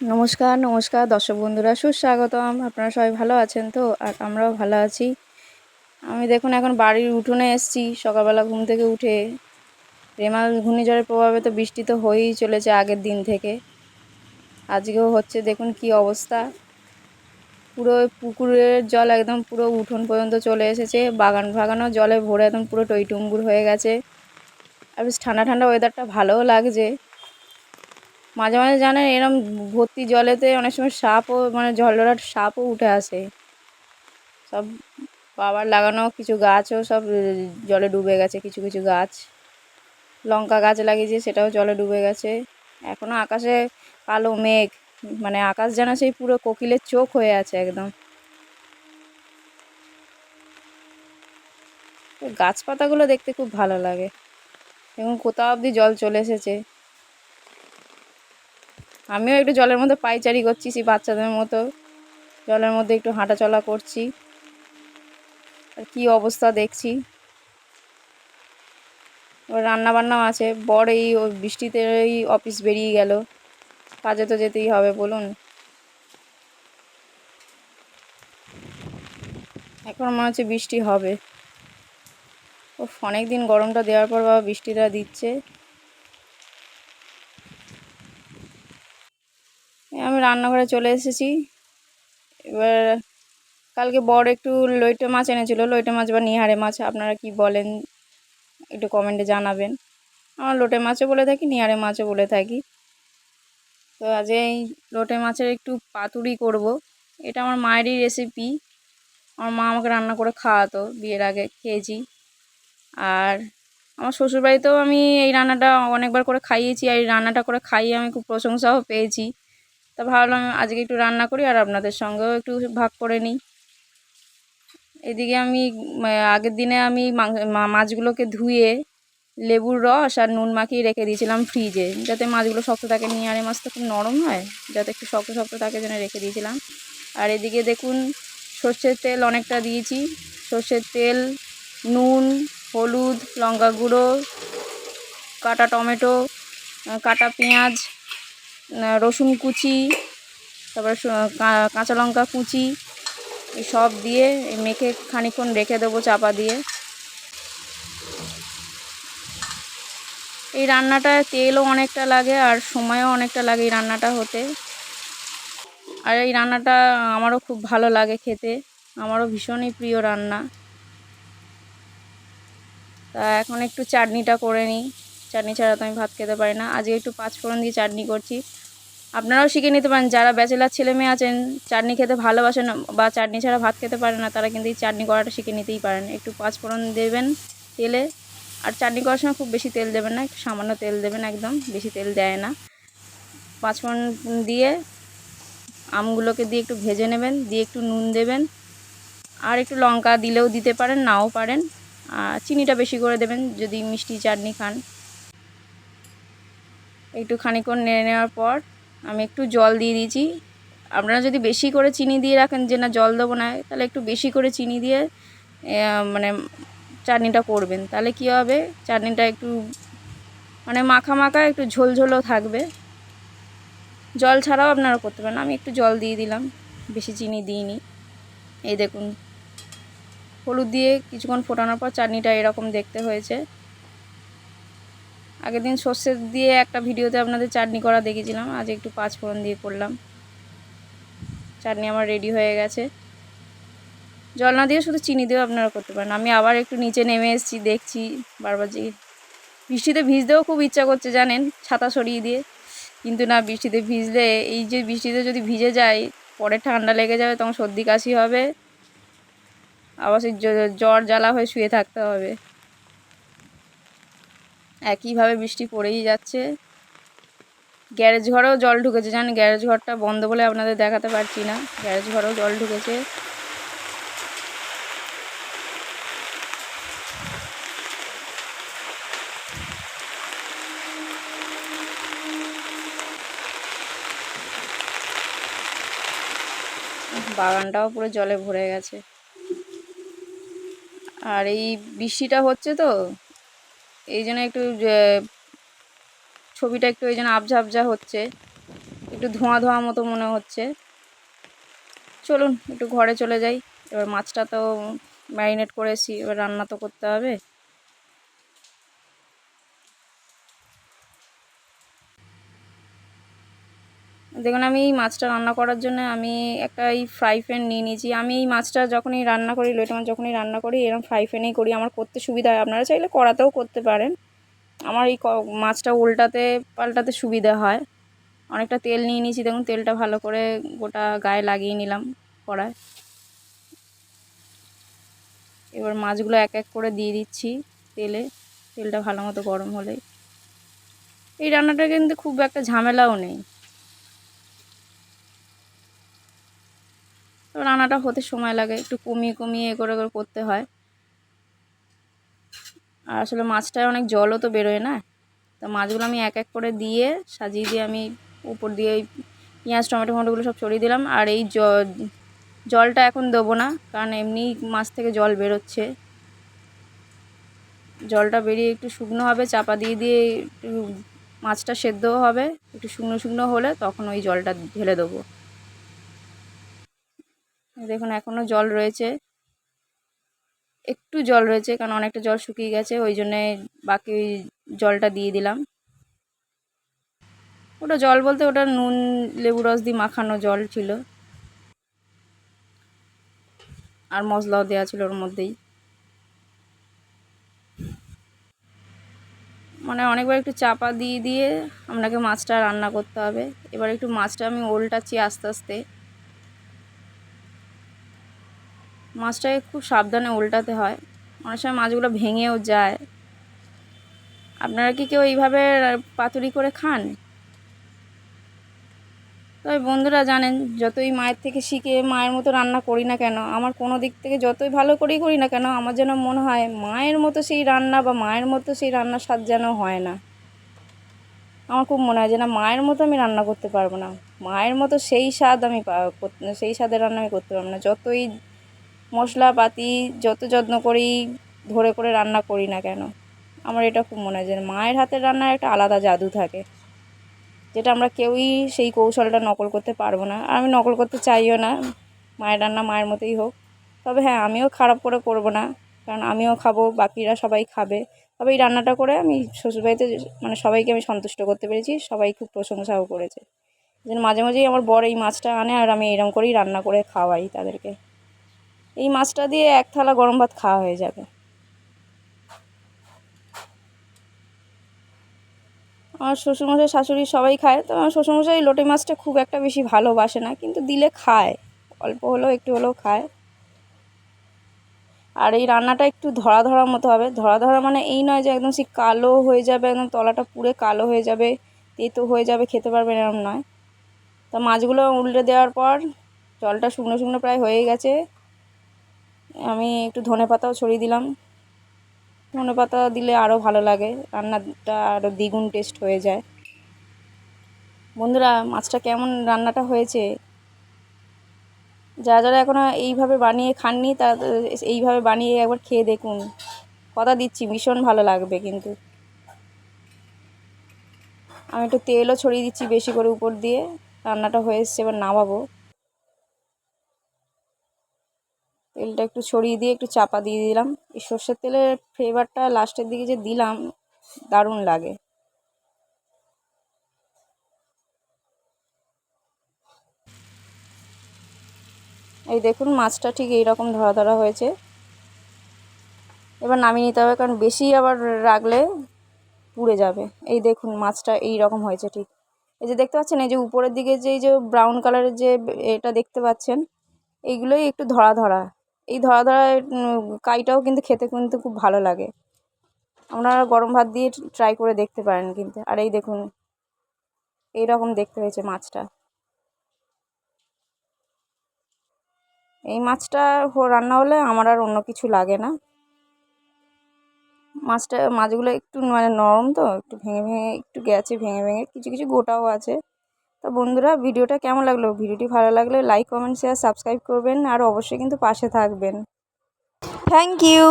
নমস্কার নমস্কার দর্শক বন্ধুরা, সুস্বাগতম। আপনারা সবাই ভালো আছেন তো? আর আমরাও ভালো আছি। আমি দেখুন, এখন বাড়ির উঠোনে এসছি। সকালবেলা ঘুম থেকে উঠে রেমাল ঘূর্ণিঝড়ের প্রভাবে তো বৃষ্টি তো হয়েই চলেছে আগের দিন থেকে। আজকেও হচ্ছে দেখুন কি অবস্থা। পুরো পুকুরের জল একদম পুরো উঠোন পর্যন্ত চলে এসেছে। বাগান ফাগানও জলে ভরে একদম পুরো টইটুম্বুর হয়ে গেছে। আর বেশ ঠান্ডা ঠান্ডা ওয়েদারটা ভালোও লাগছে। মাঝে মাঝে জানেন এরম ভর্তি জলেতে অনেক সময় সাপও মানে ঝলঝলাট সাপও উঠে আসে। সব বাবার লাগানো কিছু গাছও সব জলে ডুবে গেছে, কিছু কিছু গাছ। লঙ্কা গাছ লাগিয়েছে, সেটাও জলে ডুবে গেছে। এখনও আকাশে কালো মেঘ মানে আকাশ যেন সেই পুরো কোকিলের চোখ হয়ে আছে একদম। গাছপাতাগুলো দেখতে খুব ভালো লাগে। এবং কোথাও অবধি জল চলে এসেছে। আমিও একটু জলের মধ্যে পাইচারি করছি, সেই বাচ্চাদের মতো। জলের মধ্যে একটু হাঁটাচলা করছি। আর কী অবস্থা দেখছি। এবার রান্নাবান্নাও আছে। বড় এই বৃষ্টিতে এই অফিস বেরিয়ে গেল। কাজে তো যেতেই হবে, বলুন। এখন মনে হচ্ছে বৃষ্টি হবে। ও অনেক দিন গরমটা দেওয়ার পর বাবা বৃষ্টিটা দিচ্ছে। আমি রান্নাঘরে চলে এসেছি। এবার কালকে বড় একটু লইটে মাছ এনেছিল। লইটে মাছ বা নিহারে মাছ, আপনারা কি বলেন? একটু কমেন্টে জানাবেন। আমার লোটে মাছও বলে থাকি, নিহারে মাছও বলে থাকি। তো আজ এই লোটে মাছের একটু পাতুরি করব। এটা আমার মায়েরই রেসিপি আমার মা আমাকে রান্না করে খাওয়াতো, বিয়ের আগে খেয়েছি। আর আমার শ্বশুরবাড়িতেও আমি এই রান্নাটা অনেকবার করে খাইয়েছি। আর এই রান্নাটা করে খাইয়ে আমি খুব প্রশংসাও পেয়েছি। তা ভাবলাম আজকে একটু রান্না করি আর আপনাদের সঙ্গেও একটু ভাগ করে নিই। এদিকে আমি আগের দিনে আমি মাছগুলোকে ধুয়ে লেবুর রস আর নুন মাখিয়ে রেখে দিয়েছিলাম ফ্রিজে, যাতে মাছগুলো শক্ত থাকে নিয়ে আর মাছ তো খুব নরম হয়, যাতে একটু শক্ত শক্ত থাকে যেন রেখে দিয়েছিলাম। আর এদিকে দেখুন, সর্ষের তেল অনেকটা দিয়েছি, সর্ষের তেল, নুন, হলুদ, লঙ্কা গুঁড়ো, কাটা টমেটো কাটা পেঁয়াজ রসুন কুচি, তারপর কাঁচা লঙ্কা কুচি সব দিয়ে মেখে খানিক্ষণ রেখে দেবো চাপা দিয়ে। এই রান্নাটা তেলও অনেকটা লাগে আর সময়ও অনেকটা লাগে এই রান্নাটা হতে। আর এই রান্নাটা আমারও খুব ভালো লাগে খেতে, আমারও ভীষণই প্রিয় রান্না। তা এখন একটু চাটনিটা করে নিই। চাটনি ছাড়া তো আমি ভাত খেতে পারি না। আজকে একটু পাঁচফোড়ন দিয়ে চাটনি করছি। আপনারাও শিখে নিতে পারেন, যারা ব্যাচেলার ছেলে মেয়ে আছেন, চাটনি খেতে ভালোবাসেন বা চাটনি ছাড়া ভাত খেতে পারে না, তারা কিন্তু এই চাটনি করাটা শিখে নিতেই পারেন। একটু পাঁচফোড়ন দেবেন তেলে, আর চাটনি করার সময় খুব বেশি তেল দেবেন না, একটু সামান্য তেল দেবেন একদম, বেশি তেল দেয় না। পাঁচফোড়ন দিয়ে আমগুলোকে দিয়ে একটু ভেজে নেবেন, দিয়ে একটু নুন দেবেন, আর একটু লঙ্কা দিলেও দিতে পারেন, নাও পারেন। আর চিনিটা বেশি করে দেবেন, যদি মিষ্টি চাটনি খান। একটু খানিক্ষণ নেড়ে নেওয়ার পর আমি একটু জল দিয়ে দিয়েছি। আপনারা যদি বেশি করে চিনি দিয়ে রাখেন যে না জল দেবো না, তাহলে একটু বেশি করে চিনি দিয়ে মানে চাটনিটা করবেন। তাহলে কী হবে? চাটনিটা একটু মানে মাখা মাখা একটু ঝোলঝোলও থাকবে। জল ছাড়াও আপনারা করতে পারেন। আমি একটু জল দিয়ে দিলাম, বেশি চিনি দিইনি। এই দেখুন, হলুদ দিয়ে কিছুক্ষণ ফোটানোর পর চাটনিটা এরকম দেখতে হয়েছে। আগের দিন সর্ষে দিয়ে একটা ভিডিওতে আপনাদের চাটনি করা দেখেছিলাম, আজ একটু পাঁচ ফোড়ন দিয়ে করলাম। চাটনি আমার রেডি হয়ে গেছে। জল না দিয়ে শুধু চিনি দিয়েও আপনারা করতে পারেন। আমি আবার একটু নিচে নেমে এসেছি, দেখছি বারবার যে বৃষ্টিতে ভিজতেও খুব ইচ্ছা করছে, জানেন, ছাতা সরিয়ে দিয়ে। কিন্তু না, বৃষ্টিতে ভিজলে এই যে বৃষ্টিতে যদি ভিজে যায়, পরে ঠান্ডা লেগে যাবে, তখন সর্দি কাশি হবে। আবার সেই জ্বর জ্বালা হয়ে শুয়ে থাকতে হবে। একইভাবে বৃষ্টি পড়েই যাচ্ছে। গ্যারেজ ঘরেও জল ঢুকেছে। জান গ্যারেজ ঘরটা বন্ধ বলে আপনাদের দেখাতে পারছি না। গ্যারেজ ঘরেও জল ঢুকেছে। বাগানটাও পুরো জলে ভরে গেছে। আর এই বৃষ্টিটা হচ্ছে তো এই জন্য একটু ছবিটা একটু এই জন্য আবঝা আবঝা হচ্ছে। একটু একটু ধোঁয়া ধোঁয়া মতো মনে হচ্ছে। চলুন, একটু ঘরে চলে যাই। এবার মাছটা তো ম্যারিনেট করেছি, এবার রান্না তো করতে হবে। দেখুন, আমি এই মাছটা রান্না করার জন্য আমি একটা এই ফ্রাই প্যান নিয়ে নিয়েছি। আমি এই মাছটা যখনই রান্না করি লইটা মাছ যখনই রান্না করি এরকম ফ্রাই প্যানেই করি। আমার করতে সুবিধা হয়। আপনারা চাইলে কড়াতেও করতে পারেন। আমার এই মাছটা উল্টাতে পাল্টাতে সুবিধা হয়। অনেকটা তেল নিয়ে নিয়েছি। দেখুন, তেলটা ভালো করে গোটা গায়ে লাগিয়ে নিলাম কড়ায়। এবার মাছগুলো এক এক করে দিয়ে দিচ্ছি তেলে। তেলটা ভালো মতো গরম হলে। এই রান্নাটা কিন্তু খুব একটা ঝামেলাও নেই। রান্নাটা হতে সময় লাগে, একটু কমিয়ে কমিয়ে এ করে করে করতে হয়। আর আসলে মাছটায় অনেক জলও তো বেরোয় না, তো মাছগুলো আমি এক এক করে দিয়ে সাজিয়ে দিয়ে আমি উপর দিয়ে ওই পেঁয়াজ, টমেটো ফমেটোগুলো সব ছড়িয়ে দিলাম। আর এই জলটা এখন দেবো না, কারণ এমনি মাছ থেকে জল বেরোচ্ছে। জলটা বেরিয়ে একটু শুকনো হবে, চাপা দিয়ে দিয়ে মাছটা সেদ্ধও হবে, একটু শুকনো শুকনো হলে তখন ওই জলটা ঢেলে দেবো। দেখুন এখনও জল রয়েছে। একটু জল রয়েছে, কারণ অনেকটা জল শুকিয়ে গেছে, ওই জন্যে বাকি জলটা দিয়ে দিলাম। ওটা জল বলতে ওটা নুন, লেবু রস দিয়ে মাখানো জল ছিল। আর মশলাও দেওয়া ছিল ওর মধ্যেই। মানে অনেকবার একটু চাপা দিয়ে দিয়ে আপনাকে মাছটা রান্না করতে হবে। এবার একটু মাছটা আমি ওল্টাচ্ছি আস্তে আস্তে। মাছটাকে খুব সাবধানে উল্টাতে হয়। অনেক সময় মাছগুলো ভেঙেও যায়। আপনারা কি কেউ এইভাবে পাতুরি করে খান? তবে বন্ধুরা জানেন, যতই মায়ের থেকে শিখে মায়ের মতো রান্না করি না কেন, আমার কোনো দিক থেকে যতই ভালো করেই করি না কেন, আমার যেন মনে হয় মায়ের মতো সেই রান্না বা মায়ের মতো সেই রান্নার স্বাদ যেন হয় না। আমার খুব মনে হয় যে না, মায়ের মতো আমি রান্না করতে পারব না। মায়ের মতো সেই স্বাদ আমি সেই স্বাদের রান্না আমি করতে পারব না। যতই মশলাপাতি যত যত্ন করি ধরে করে রান্না করি না কেন, আমার এটা খুব মনে হয় যে মায়ের হাতের রান্নার একটা আলাদা জাদু থাকে, যেটা আমরা কেউই সেই কৌশলটা নকল করতে পারব না। আর আমি নকল করতে চাইও না, মায়ের রান্না মায়ের মতোই হোক। তবে হ্যাঁ আমিও খারাপ করে করব না, কারণ আমিও খাব, বাকিরা সবাই খাবে। তবে এই রান্নাটা করে আমি শ্বশুরবাড়িতে মানে সবাইকে আমি সন্তুষ্ট করতে পেরেছি, সবাই খুব প্রশংসাও করেছে। যেন মাঝে মাঝেই আমার বর এই মাছটা আনে আর আমি এরম করেই রান্না করে খাওয়াই তাদেরকে। এই মাছটা দিয়ে এক থালা গরম ভাত খাওয়া হয়ে যাবে। আমার শ্বশুরমশাই, শাশুড়ি সবাই খায়। তো আমার শ্বশুরমশাই লোটে মাছটা খুব একটা বেশি ভালোবাসে না, কিন্তু দিলে খায়। অল্প হলেও, একটু হলেও খায়। আর এই রান্নাটা একটু ধরা ধরার মতো হবে। ধরা ধরা মানে এই নয় যে একদম সে কালো হয়ে যাবে, একদম তলাটা পুরে কালো হয়ে যাবে, তেতো হয়ে যাবে, খেতে পারবে এরকম নয়। তা মাছগুলো উল্টে দেওয়ার পর জলটা শুকনো শুকনো প্রায় হয়ে গেছে। আমি একটু ধনে পাতাও ছড়িয়ে দিলাম। ধনে পাতা দিলে আরও ভালো লাগে, রান্নাটা আরও দ্বিগুণ টেস্ট হয়ে যায়। বন্ধুরা, মাছটা কেমন রান্নাটা হয়েছে? যারা যারা এখনও এইভাবে বানিয়ে খাননি, তা এইভাবে বানিয়ে একবার খেয়ে দেখুন। কথা দিচ্ছি, ভীষণ ভালো লাগবে কিন্তু। আমি একটু তেলও ছড়িয়ে দিচ্ছি বেশি করে উপর দিয়ে, রান্নাটা হয়ে এসছে, এবার নামাবো। তেলটা একটু ছড়িয়ে দিয়ে একটু চাপা দিয়ে দিলাম। এই সর্ষের তেলের ফ্লেভারটা লাস্টের দিকে যে দিলাম, দারুণ লাগে। এই দেখুন, মাছটা ঠিক এইরকম ধরা ধরা হয়েছে। এবার নামিয়ে নিতে হবে, কারণ বেশি আবার রাখলে পুড়ে যাবে। এই দেখুন, মাছটা এই রকম হয়েছে ঠিক। এই যে দেখতে পাচ্ছেন, এই যে উপরের দিকে যে, এই যে ব্রাউন কালারের যে এটা দেখতে পাচ্ছেন, এইগুলোই একটু ধরা ধরা। এই ধরা ধরা কাইটাও কিন্তু খেতে কিন্তু খুব ভালো লাগে। আপনারা গরম ভাত দিয়ে ট্রাই করে দেখতে পারেন কিন্তু। আর এই দেখুন এই রকম দেখতে হয়েছে মাছটা। এই মাছটা রান্না হলে আমার আর অন্য কিছু লাগে না। মাছটা, মাছগুলো একটু মানে নরম তো, একটু ভেঙে ভেঙে, একটু গেছে, ভেঙে ভেঙে, কিছু কিছু গোটাও আছে। তো বন্ধুরা, ভিডিওটা কেমন লাগল? ভিডিওটি ভালো লাগলে লাইক কমেন্ট শেয়ার সাবস্ক্রাইব করবেন আর অবশ্যই কিন্তু পাশে থাকবেন। Thank you